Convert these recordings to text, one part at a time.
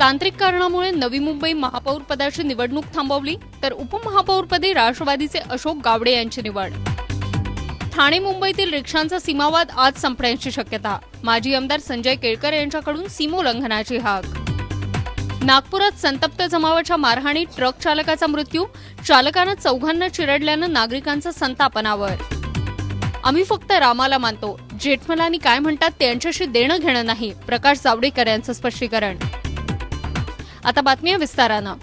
तांत्रिक कारणामुळे नवी मुंबई महापौरपदाची निवडणूक थांबवली तर उपमहापौरपदी राष्ट्रवादीचे अशोक गावडे यांची निवड. ठाणे मुंबईतील रिक्षांचा सीमावाद आज संपण्याची शक्यता. माजी आमदार संजय केळकर यांच्याकडून सीमोल्लंघनाची हाक. नागपुरात संतप्त जमावाच्या मारहाणीत ट्रक चालकाचा मृत्यू चालकानं चौघांना चिरडल्यानं नागरिकांचा संतापनावर. आम्ही फक्त रामाला मानतो. जेठमलानी काय म्हणतात त्यांच्याशी देणं घेणं नाही प्रकाश जावडेकर यांचं स्पष्टीकरण. आता बातम्या विस्तारानं.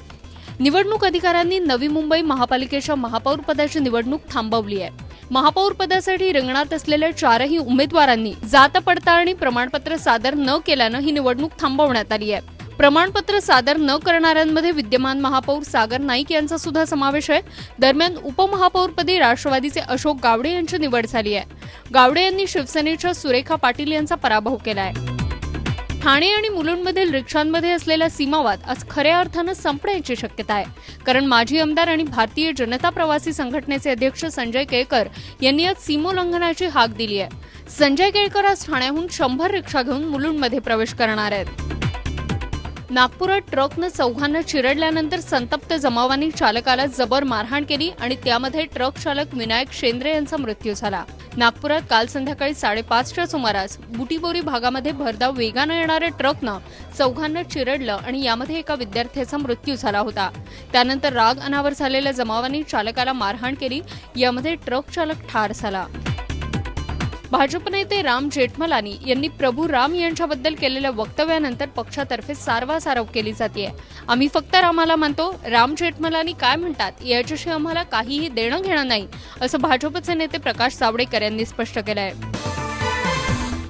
निवडणूक अधिकाऱ्यांनी नवी मुंबई महापालिकेच्या महापौर पदाची निवडणूक थांबवली आहे. महापौर पदासाठी रिंगणात असलेल्या चारही उमेदवारांनी जात पडताळणी प्रमाणपत्र सादर न केल्यानं ही निवडणूक थांबवण्यात आली आहे. प्रमाणपत्र सादर न करणाऱ्यांमध्ये विद्यमान महापौर सागर नाईक यांचा सुद्धा समावेश आहे. दरम्यान उपमहापौरपदी राष्ट्रवादीचे अशोक गावडे यांची निवड झाली आहे. गावडे यांनी शिवसेनेच्या सुरेखा पाटील यांचा पराभव केला आहे. ठाणे आणि मुलुंडमधील रिक्षांमध्ये असलेला सीमावाद आज खऱ्या अर्थानं संपण्याची शक्यता आहे. कारण माजी आमदार आणि भारतीय जनता प्रवासी संघटनेचे अध्यक्ष संजय केळकर यांनी आज सीमोल्लंघनाची हाक दिली आहे. संजय केळकर आज ठाण्याहून शंभर रिक्षा घेऊन मुलुंडमध्ये प्रवेश करणार आहेत. नागपुरात ट्रकनं चौघांना चिरडल्यानंतर संतप्त जमावांनी चालकाला जबर मारहाण केली आणि त्यामध्ये ट्रक चालक विनायक शेंद्रे यांचा मृत्यू झाला. नागपुरात काल संध्याकाळी साडेपाचच्या सुमारास बुटीबोरी भागामध्ये भरधाव वेगानं येणाऱ्या ट्रकनं चौघांना चिरडलं आणि यामध्ये एका विद्यार्थ्याचा मृत्यू झाला होता. त्यानंतर राग अनावर झालेल्या जमावांनी चालकाला मारहाण केली. यामध्ये ट्रक चालक ठार झाला. भाजप नेते राम जेठमलानी यांनी प्रभू राम यांच्याबद्दल केलेल्या वक्तव्यानंतर पक्षातर्फे सारवासारव केली जाते. आम्ही फक्त रामाला मानतो. राम जेठमलानी काय म्हणतात याच्याशी आम्हाला काहीही देणं घेणं नाही असं भाजपचे नेते प्रकाश जावडेकर यांनी स्पष्ट केलं आहे